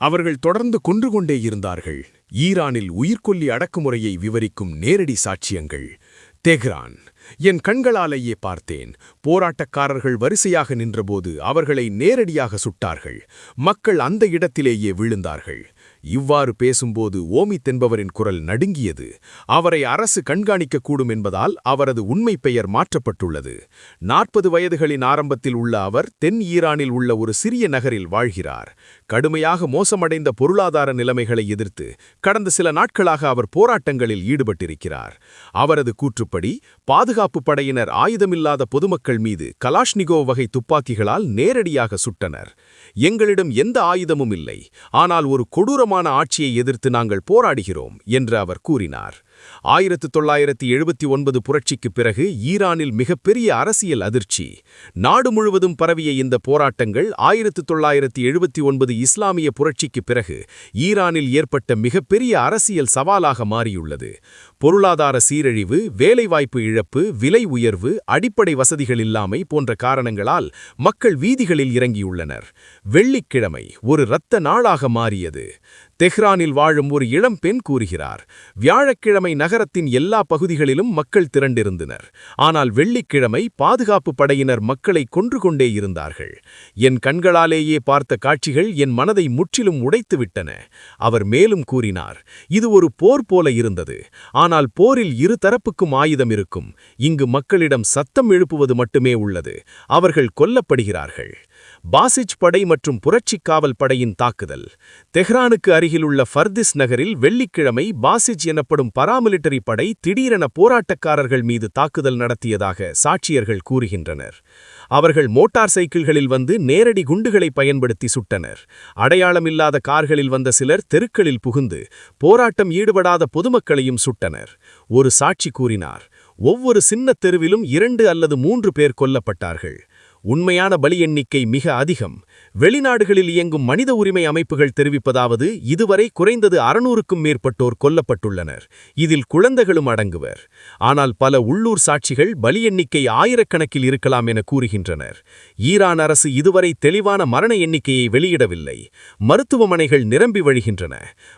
அவர்கள் தொடர்ந்து கொன்று கொண்டே இருந்தார்கள். ஈரானில் உயிர்கொல்லி அடக்குமுறையை விவரிக்கும் நேரடி சாட்சியங்கள். தெஹ்ரான். என் கண்களாலேயே பார்த்தேன். போராட்டக்காரர்கள் வரிசையாக நின்றபோது அவர்களை நேரடியாக சுட்டார்கள். மக்கள் அந்த இடத்திலேயே விழுந்தார்கள். இவ்வாறு பேசும்போது ஓமித் என்பவரின் குரல் நடுங்கியது. அவரை அரசு கண்காணிக்கக்கூடும் என்பதால் அவரது உண்மை பெயர் மாற்றப்பட்டுள்ளது. நாற்பது வயதுகளின் ஆரம்பத்தில் உள்ள அவர் தென் ஈரானில் உள்ள ஒரு சிறிய நகரில் வாழ்கிறார். கடுமையாக மோசமடைந்த பொருளாதார நிலைமைகளை எதிர்த்து கடந்த சில நாட்களாக அவர் போராட்டங்களில் ஈடுபட்டிருக்கிறார். அவரது கூற்றுப்படி பாதுகாப்பு படையினர் ஆயுதமில்லாத பொதுமக்கள் மீது கலாஷ்னிகோ வகை துப்பாக்கிகளால் நேரடியாக சுட்டனர். எங்களிடம் எந்த ஆயுதமும் இல்லை. ஆனால் ஒரு கொடூரமான ஆட்சியை எதிர்த்து நாங்கள் போராடுகிறோம் என்று அவர் கூறினார். ஆயிரத்து தொள்ளாயிரத்தி எழுபத்தி ஒன்பது புரட்சிக்குப் பிறகு ஈரானில் மிகப்பெரிய அரசியல் அதிர்ச்சி. நாடு முழுவதும் பரவிய இந்த போராட்டங்கள் ஆயிரத்து தொள்ளாயிரத்தி எழுபத்தி ஒன்பது இஸ்லாமிய புரட்சிக்குப் பிறகு ஈரானில் ஏற்பட்ட மிகப்பெரிய அரசியல் சவாலாக மாறியுள்ளது. பொருளாதார சீரழிவு வேலைவாய்ப்பு இழப்பு விலை உயர்வு அடிப்படை வசதிகள் இல்லாமை போன்ற காரணங்களால் மக்கள் வீதிகளில் இறங்கியுள்ளனர். வெள்ளிக்கிழமை ஒரு இரத்த நாளாக மாறியது. தெஹ்ரானில் வாழும் ஒரு இளம் பெண் கூறுகிறார் வியாழக்கிழமை நகரத்தின் எல்லா பகுதிகளிலும் மக்கள் திரண்டிருந்தனர். ஆனால் வெள்ளிக்கிழமை பாதுகாப்பு படையினர் மக்களை கொன்று கொண்டே இருந்தார்கள். என் கண்களாலேயே பார்த்த காட்சிகள் என் மனதை முற்றிலும் உடைத்துவிட்டன. அவர் மேலும் கூறினார் இது ஒரு போர் போல இருந்தது. ஆனால் போரில் இரு தரப்புக்கும் ஆயுதம் இருக்கும். இங்கு மக்களிடம் சத்தம் எழுப்புவது மட்டுமே உள்ளது. அவர்கள் கொல்லப்படுகிறார்கள். பாசிஜ் படை மற்றும் புரட்சிக் காவல் படையின் தாக்குதல். தெஹ்ரானுக்கு அருகிலுள்ள ஃபர்திஸ் நகரில் வெள்ளிக்கிழமை பாசிஜ் எனப்படும் பராமிலிட்டரி படை திடீரென போராட்டக்காரர்கள் மீது தாக்குதல் நடத்தியதாக சாட்சியர்கள் கூறுகின்றனர். அவர்கள் மோட்டார் சைக்கிள்களில் வந்து நேரடி குண்டுகளை பயன்படுத்தி சுட்டனர். அடையாளமில்லாத கார்களில் வந்த சிலர் தெருக்களில் புகுந்து போராட்டம் ஈடுபடாத பொதுமக்களையும் சுட்டனர். ஒரு சாட்சி கூறினார் ஒவ்வொரு சின்ன தெருவிலும் இரண்டு அல்லது மூன்று பேர் கொல்லப்பட்டார்கள். உண்மையான பலி எண்ணிக்கை மிக அதிகம். வெளிநாடுகளில் இயங்கும் மனித உரிமை அமைப்புகள் தெரிவிப்பதாவது இதுவரை குறைந்தது அறுநூறுக்கும் மேற்பட்டோர் கொல்லப்பட்டுள்ளனர். இதில் குழந்தைகளும் அடங்குவர். ஆனால் பல உள்ளூர் சாட்சிகள் பலி எண்ணிக்கை ஆயிரக்கணக்கில் இருக்கலாம் என கூறுகின்றனர். ஈரான் அரசு இதுவரை தெளிவான மரண எண்ணிக்கையை வெளியிடவில்லை. மருத்துவமனைகள் நிரம்பி வழிகின்றன.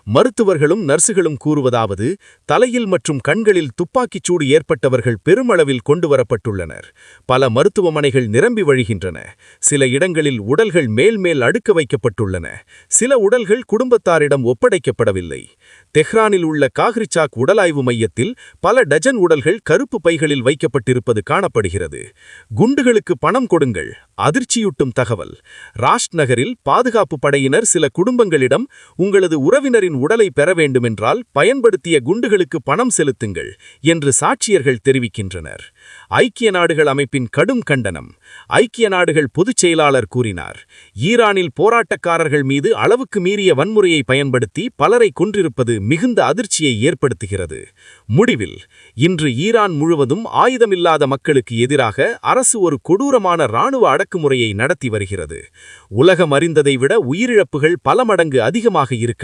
மருத்துவர்களும் நர்சுகளும் கூறுவதாவது தலையில் மற்றும் கண்களில் துப்பாக்கிச் சூடு ஏற்பட்டவர்கள் பெருமளவில் கொண்டுவரப்பட்டுள்ளனர். பல மருத்துவமனைகள் நிரம்பி வழிகின்றன சில இடங்களில் உடல்கள் மேல் மேல் அடுக்க வைக்கப்பட்டுள்ளன. சில உடல்கள் குடும்பத்தாரிடம் ஒப்படைக்கப்படவில்லை. தெஹ்ரானில் உள்ள காஹ்ரிச்சாக் உடலாய்வு மையத்தில் பல டஜன் உடல்கள் கருப்பு பைகளில் வைக்கப்பட்டிருப்பது காணப்படுகிறது. குண்டுகளுக்கு பணம் கொடுங்கள். அதிர்ச்சியூட்டும் தகவல். ராஷ்ட் நகரில் பாதுகாப்பு படையினர் சில குடும்பங்களிடம் உங்களது உறவினரின் உடலை பெற வேண்டுமென்றால் பயன்படுத்திய குண்டுகளுக்கு பணம் செலுத்துங்கள் என்று சாட்சியர்கள் தெரிவிக்கின்றனர். ஐக்கிய நாடுகள் அமைப்பின் கடும் கண்டனம். ஐக்கிய நாடுகள் பொதுச் செயலாளர் கூறினார் ஈரானில் போராட்டக்காரர்கள் மீது அளவுக்கு மீறிய வன்முறையை பயன்படுத்தி பலரை கொன்றிருப்பது மிகுந்த அதிர்ச்சியை ஏற்படுத்துகிறது. முடிவில் இன்று ஈரான் முழுவதும் ஆயுதமில்லாத மக்களுக்கு எதிராக அரசு ஒரு கொடூரமான இராணுவ அடக்குமுறையை நடத்தி வருகிறது. உலகம் அறிந்ததை விட உயிரிழப்புகள் பல மடங்கு அதிகமாக இருக்கலாம்.